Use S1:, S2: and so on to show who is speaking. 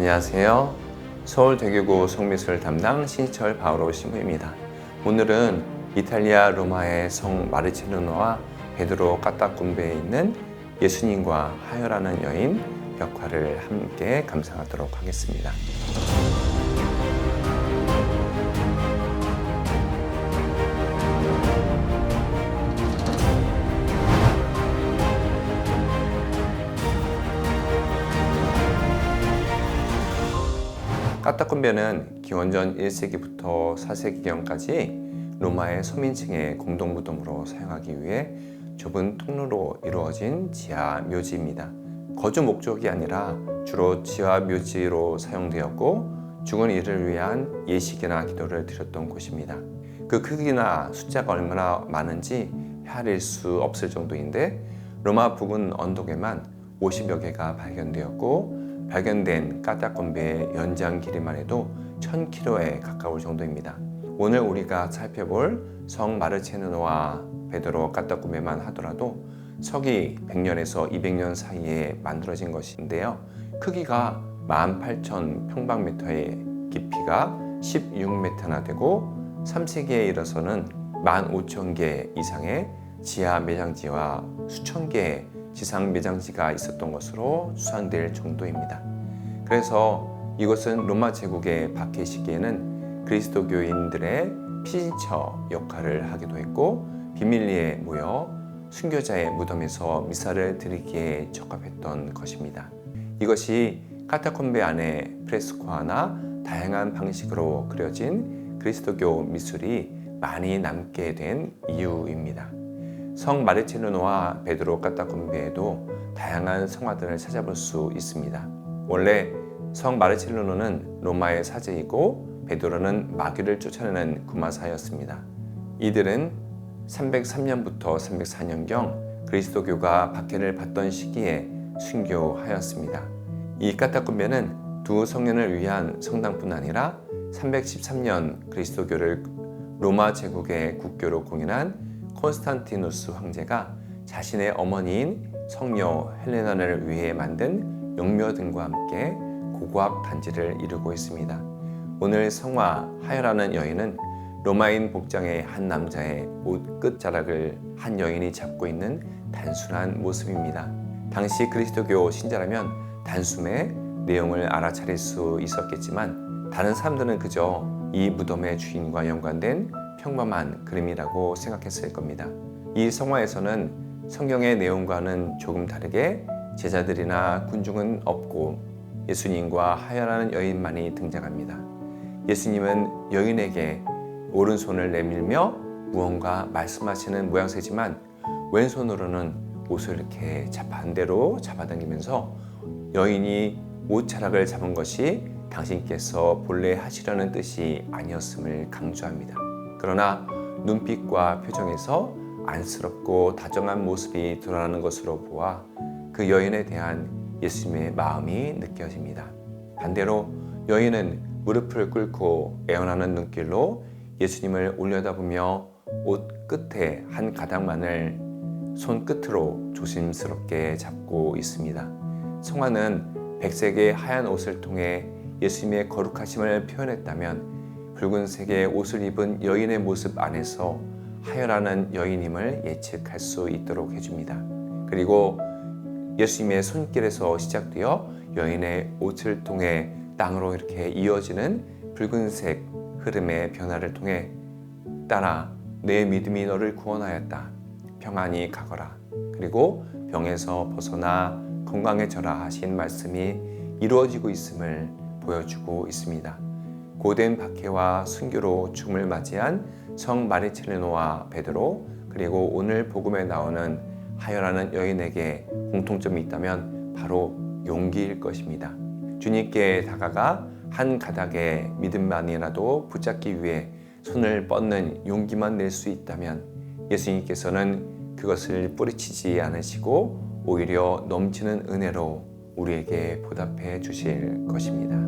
S1: 안녕하세요. 서울대교구 성미술 담당 신철 바오로 신부입니다. 오늘은 이탈리아 로마의 성 마르첼로나와 베드로 까따쿰베에 있는 예수님과 하여라는 여인 벽화를 함께 감상하도록 하겠습니다. 까따쿰베는 기원전 1세기부터 4세기경까지 로마의 서민층의 공동무덤으로 사용하기 위해 좁은 통로로 이루어진 지하 묘지입니다. 거주 목적이 아니라 주로 지하 묘지로 사용되었고 죽은 이를 위한 예식이나 기도를 드렸던 곳입니다. 그 크기나 숫자가 얼마나 많은지 헤아릴 수 없을 정도인데 로마 부근 언덕에만 50여 개가 발견되었고 발견된 까따건배의 연장 길이만 해도 1000km에 가까울 정도입니다. 오늘 우리가 살펴볼 성 마르체노와 베드로 까따꾸메만 하더라도 서기 100년에서 200년 사이에 만들어진 것인데요. 크기가 18,000평방미터의 깊이가 16m나 되고 3세기에 이르러서는 15,000개 이상의 지하 매장지와 수천 개의 지상 매장지가 있었던 것으로 추산될 정도입니다. 그래서 이것은 로마 제국의 박해 시기에는 그리스도교인들의 피지처 역할을 하기도 했고 비밀리에 모여 순교자의 무덤에서 미사를 드리기에 적합했던 것입니다. 이것이 카타콤베 안에 프레스코화나 다양한 방식으로 그려진 그리스도교 미술이 많이 남게 된 이유입니다. 성 마르체르노와 베드로 까따콤베에도 다양한 성화들을 찾아볼 수 있습니다. 원래 성 마르첼로노는 로마의 사제이고 베드로는 마귀를 쫓아내는 구마사였습니다. 이들은 303년부터 304년경 그리스도교가 박해를 받던 시기에 순교하였습니다. 이 까따콤베는 두 성년을 위한 성당뿐 아니라 313년 그리스도교를 로마 제국의 국교로 공인한 콘스탄티누스 황제가 자신의 어머니인 성녀 헬레나를 위해 만든 영묘 등과 함께 고고학 단지를 이루고 있습니다. 오늘 성화 하여라는 여인은 로마인 복장의 한 남자의 옷 끝자락을 한 여인이 잡고 있는 단순한 모습입니다. 당시 그리스도교 신자라면 단숨에 내용을 알아차릴 수 있었겠지만 다른 사람들은 그저 이 무덤의 주인과 연관된 평범한 그림이라고 생각했을 겁니다. 이 성화에서는 성경의 내용과는 조금 다르게 제자들이나 군중은 없고 예수님과 하여라는 여인만이 등장합니다. 예수님은 여인에게 오른손을 내밀며 무언가 말씀하시는 모양새지만 왼손으로는 옷을 이렇게 반대로 잡아당기면서 여인이 옷자락을 잡은 것이 당신께서 본래 하시려는 뜻이 아니었음을 강조합니다. 그러나 눈빛과 표정에서 안쓰럽고 다정한 모습이 드러나는 것으로 보아 그 여인에 대한 예수님의 마음이 느껴집니다. 반대로 여인은 무릎을 꿇고 애원하는 눈길로 예수님을 올려다보며 옷 끝에 한 가닥만을 손끝으로 조심스럽게 잡고 있습니다. 성화는 백색의 하얀 옷을 통해 예수님의 거룩하심을 표현했다면 붉은색의 옷을 입은 여인의 모습 안에서 하여라는 여인임을 예측할 수 있도록 해줍니다. 그리고 예수님의 손길에서 시작되어 여인의 옷을 통해 땅으로 이렇게 이어지는 붉은색 흐름의 변화를 통해 따라 내 믿음이 너를 구원하였다. 평안히 가거라. 그리고 병에서 벗어나 건강해져라 하신 말씀이 이루어지고 있음을 보여주고 있습니다. 고된 박해와 순교로 죽음을 맞이한 성 마리첼리노와 베드로 그리고 오늘 복음에 나오는 하여라는 여인에게 공통점이 있다면 바로 용기일 것입니다. 주님께 다가가 한 가닥의 믿음만이라도 붙잡기 위해 손을 뻗는 용기만 낼 수 있다면 예수님께서는 그것을 뿌리치지 않으시고 오히려 넘치는 은혜로 우리에게 보답해 주실 것입니다.